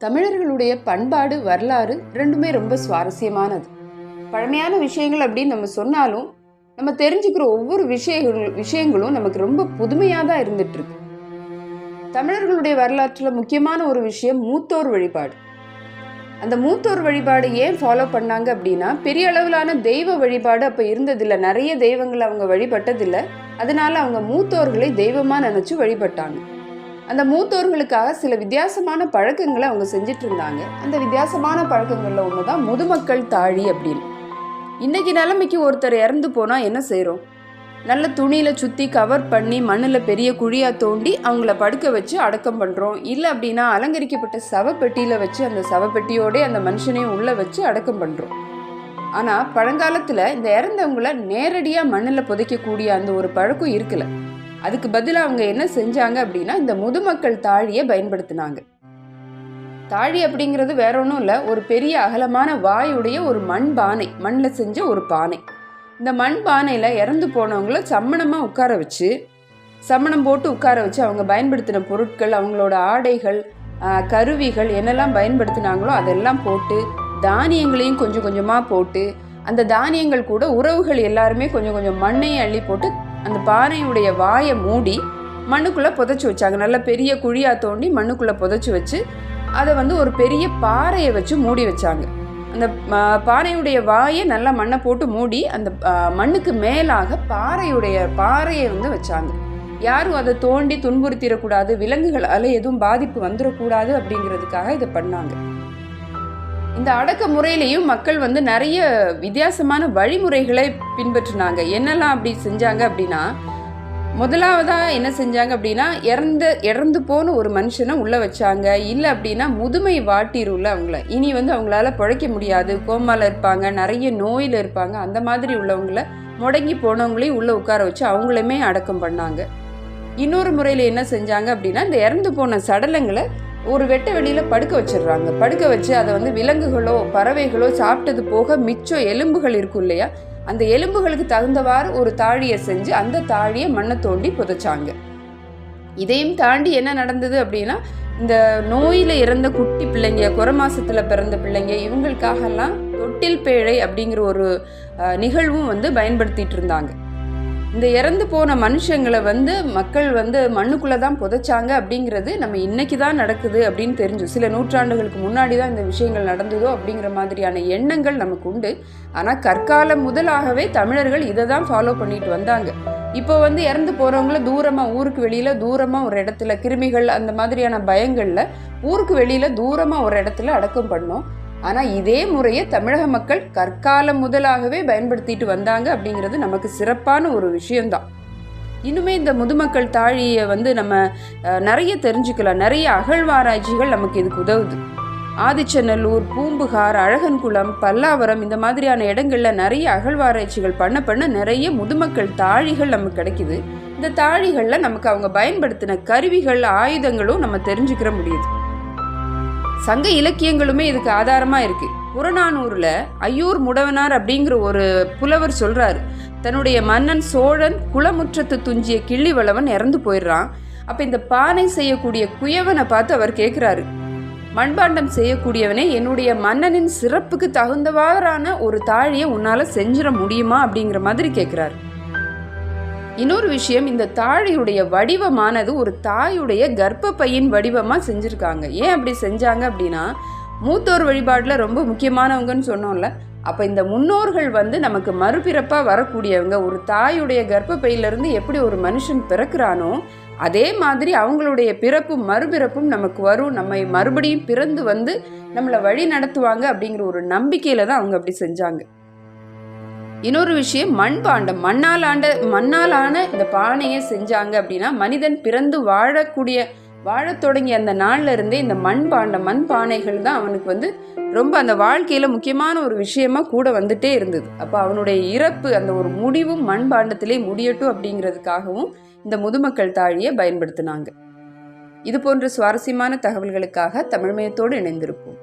தமிழர்களுடைய பண்பாடு வரலாறு ரெண்டுமே ரொம்ப சுவாரஸ்யமானது. பழமையான விஷயங்கள் அப்படின்னு நம்ம சொன்னாலும் நம்ம தெரிஞ்சுக்கிற ஒவ்வொரு விஷயங்கள் விஷயங்களும் நமக்கு ரொம்ப புதுமையாக தான் இருந்துட்டு இருக்கு தமிழர்களுடைய வரலாற்றில் முக்கியமான ஒரு விஷயம் மூத்தோர் வழிபாடு. அந்த மூத்தோர் வழிபாடு ஏன் ஃபாலோ பண்ணாங்க அப்படின்னா பெரிய அளவிலான தெய்வ வழிபாடு அப்போ இருந்ததில்லை. நிறைய தெய்வங்களை அவங்க வழிபட்டதில்லை. அதனால அவங்க மூத்தோர்களை தெய்வமாக நினச்சி வழிபட்டாங்க. அந்த மூத்தோர்களுக்காக சில வித்தியாசமான பழக்கங்களை அவங்க செஞ்சுட்டு இருந்தாங்க அந்த வித்தியாசமான பழக்கங்களில் ஒன்று தான் முதுமக்கள் தாழி அப்படின்னு. இன்னைக்கு நிலைமைக்கு ஒருத்தர் இறந்து போனால் என்ன செய்கிறோம் நல்ல துணியில் சுற்றி கவர் பண்ணி மண்ணில் பெரிய குழியாக தோண்டி அவங்கள படுக்க வச்சு அடக்கம் பண்ணுறோம் இல்லை அப்படின்னா அலங்கரிக்கப்பட்ட சவப்பெட்டியில் வச்சு அந்த சவப்பெட்டியோடே அந்த மனுஷனையும் உள்ளே வச்சு அடக்கம் பண்ணுறோம் ஆனால் பழங்காலத்தில் இந்த இறந்தவங்கள நேரடியாக மண்ணில் புதைக்கக்கூடிய அந்த ஒரு பழக்கம் இருக்கலை. அதுக்கு பதிலாக அவங்க என்ன செஞ்சாங்க அப்படின்னா இந்த முதுமக்கள் தாழியை பயன்படுத்தினாங்க. தாழி அப்படிங்கிறது வேற ஒன்றும் இல்லை ஒரு பெரிய அகலமான வாயுடைய ஒரு மண் பானை மண்ணில் செஞ்ச ஒரு பானை. இந்த மண் பானையில் இறந்து போனவங்கள சம்மணமாக உட்கார வச்சு சம்மணம் போட்டு உட்கார வச்சு அவங்க பயன்படுத்தின பொருட்கள் அவங்களோட ஆடைகள் கருவிகள் என்னெல்லாம் பயன்படுத்தினாங்களோ அதெல்லாம் போட்டு தானியங்களையும் கொஞ்சம் கொஞ்சமாக போட்டு அந்த தானியங்கள் கூட உறவுகள் எல்லாருமே கொஞ்சம் கொஞ்சம் மண்ணையும் அள்ளி போட்டு அந்த பானையுடைய வாயை மூடி மண்ணுக்குள்ளே புதைச்சி வச்சாங்க. நல்ல பெரிய குழியாக தோண்டி மண்ணுக்குள்ளே புதைச்சி வச்சு அதை வந்து ஒரு பெரிய பாறையை வச்சு மூடி வச்சாங்க. அந்த பாறையுடைய வாயை நல்லா மண்ணை போட்டு மூடி அந்த மண்ணுக்கு மேலாக பாறையுடைய பாறையை வந்து வச்சாங்க. யாரும் அதை தோண்டி துன்புறுத்திடக்கூடாது விலங்குகளால் எதுவும் பாதிப்பு வந்துடக்கூடாது அப்படிங்கிறதுக்காக இதை பண்ணாங்க. இந்த அடக்க முறையிலையும் மக்கள் வந்து நிறைய வித்தியாசமான வழிமுறைகளை பின்பற்றினாங்க. என்னெல்லாம் அப்படி செஞ்சாங்க அப்படின்னா முதலாவதா என்ன செஞ்சாங்க அப்படின்னா இறந்து இறந்து போன ஒரு மனுஷனை உள்ள வச்சாங்க. இல்லை அப்படின்னா முதுமை வாட்டிருல அவங்கள. இனி வந்து அவங்களால பிழைக்க முடியாது. கோமால இருப்பாங்க நிறைய நோயில் இருப்பாங்க. அந்த மாதிரி உள்ளவங்கள முடங்கி போனவங்களையும் உள்ள உட்கார வச்சு அவங்களுமே அடக்கம் பண்ணாங்க. இன்னொரு முறையில் என்ன செஞ்சாங்க அப்படின்னா இந்த இறந்து போன சடலங்களை ஒரு வெட்ட வெளியில் படுக்க வச்சிடுறாங்க. படுக்க வச்சு அதை வந்து விலங்குகளோ பறவைகளோ சாப்பிட்டது போக மிச்சம் எலும்புகள் இருக்கும் இல்லையா? அந்த எலும்புகளுக்கு தகுந்தவாறு ஒரு தாழியை செஞ்சு அந்த தாழியை மண்ணை தோண்டி புதைச்சாங்க. இதையும் தாண்டி என்ன நடந்தது அப்படின்னா இந்த நோயில் இறந்த குட்டி பிள்ளைங்க குறை மாசத்துல பிறந்த பிள்ளைங்க இவங்களுக்காகலாம் தொட்டில் பேழை அப்படிங்கிற ஒரு நிகழ்வும் வந்து பயன்படுத்திட்டு இருந்தாங்க. இந்த இறந்து போன மனுஷங்களை வந்து மக்கள் வந்து மண்ணுக்குள்ளே தான் புதைச்சாங்க அப்படிங்கிறது நம்ம இன்னைக்கு தான் நடக்குது அப்படின்னு தெரிஞ்சு சில நூற்றாண்டுகளுக்கு முன்னாடி தான் இந்த விஷயங்கள் நடந்ததோ அப்படிங்கிற மாதிரியான எண்ணங்கள் நமக்கு உண்டு. ஆனால் கற்காலம் முதலாகவே தமிழர்கள் இதை தான் ஃபாலோ பண்ணிட்டு வந்தாங்க. இப்போ வந்து இறந்து போகிறவங்கள தூரமாக ஊருக்கு வெளியில் தூரமாக ஒரு இடத்துல கிருமிகள் அந்த மாதிரியான பயங்களில் ஊருக்கு வெளியில் தூரமாக ஒரு இடத்துல அடக்கம் பண்ணோம். ஆனால் இதே முறையை தமிழக மக்கள் கற்காலம் முதலாகவே பயன்படுத்திட்டு வந்தாங்க அப்படிங்கிறது நமக்கு சிறப்பான ஒரு விஷயம்தான். இன்னுமே இந்த முதுமக்கள் தாழியை வந்து நம்ம நிறைய தெரிஞ்சுக்கலாம். நிறைய அகழ்வாராய்ச்சிகள் நமக்கு இதுக்கு உதவுது. ஆதிச்சநல்லூர் பூம்புகார் அழகன்குளம் பல்லாவரம் இந்த மாதிரியான இடங்கள்ல நிறைய அகழ்வாராய்ச்சிகள் பண்ண பண்ண நிறைய முதுமக்கள் தாழிகள் நமக்கு கிடைக்குது. இந்த தாழிகளில் நமக்கு அவங்க பயன்படுத்தின கருவிகள் ஆயுதங்களும் நம்ம தெரிஞ்சுக்கிற முடியுது. சங்க இலக்கியங்களுமே இதுக்கு ஆதாரமாக இருக்குது புறநானூரில் ஐயூர் முடவனார் அப்படிங்கிற ஒரு புலவர் சொல்கிறாரு தன்னுடைய மன்னன் சோழன் குளமுற்றத்து துஞ்சிய கிள்ளி வளவன் இறந்து போயிடுறான். அப்போ இந்த பானை செய்யக்கூடிய குயவனை பார்த்து அவர் கேட்குறாரு மண்பாண்டம் செய்யக்கூடியவனே என்னுடைய மன்னனின் சிறப்புக்கு தகுந்தவாறான ஒரு தாழியை உன்னால் செஞ்சிட முடியுமா அப்படிங்கிற மாதிரி கேட்குறாரு இன்னொரு விஷயம் இந்த தாழியுடைய வடிவமானது ஒரு தாயுடைய கர்ப்பப்பையின் வடிவமாக செஞ்சுருக்காங்க. ஏன் அப்படி செஞ்சாங்க அப்படின்னா மூத்தோர் வழிபாட்டில் ரொம்ப முக்கியமானவங்கன்னு சொன்னோம்ல அப்போ இந்த முன்னோர்கள் வந்து நமக்கு மறுபிறப்பாக வரக்கூடியவங்க ஒரு தாயுடைய கர்ப்பப்பையிலிருந்து எப்படி ஒரு மனுஷன் பிறக்கிறானோ அதே மாதிரி அவங்களுடைய பிறப்பும் மறுபிறப்பும் நமக்கு வரும். நம்மை மறுபடியும் பிறந்து வந்து நம்மளை வழி நடத்துவாங்க அப்படிங்கிற ஒரு நம்பிக்கையில தான் அவங்க அப்படி செஞ்சாங்க. இன்னொரு விஷயம் மண்பாண்டம் மண்ணால் ஆண்ட மண்ணால் ஆன இந்த பானையை செஞ்சாங்க அப்படின்னா மனிதன் பிறந்து வாழக்கூடிய வாழத் தொடங்கிய அந்த நாள்ல இருந்தே இந்த மண்பாண்டம் மண் பானைகள் தான் அவனுக்கு வந்து ரொம்ப அந்த வாழ்க்கையில முக்கியமான ஒரு விஷயமா கூட வந்துட்டே இருந்தது. அப்போ அவனுடைய இறப்பு அந்த ஒரு முடிவும் மண்பாண்டத்திலே முடியட்டும் அப்படிங்கிறதுக்காகவும் இந்த முதுமக்கள் தாழியை பயன்படுத்தினாங்க. இது போன்ற சுவாரஸ்யமான தகவல்களுக்காக தமிழ்மயத்தோடு இணைந்திருப்போம்.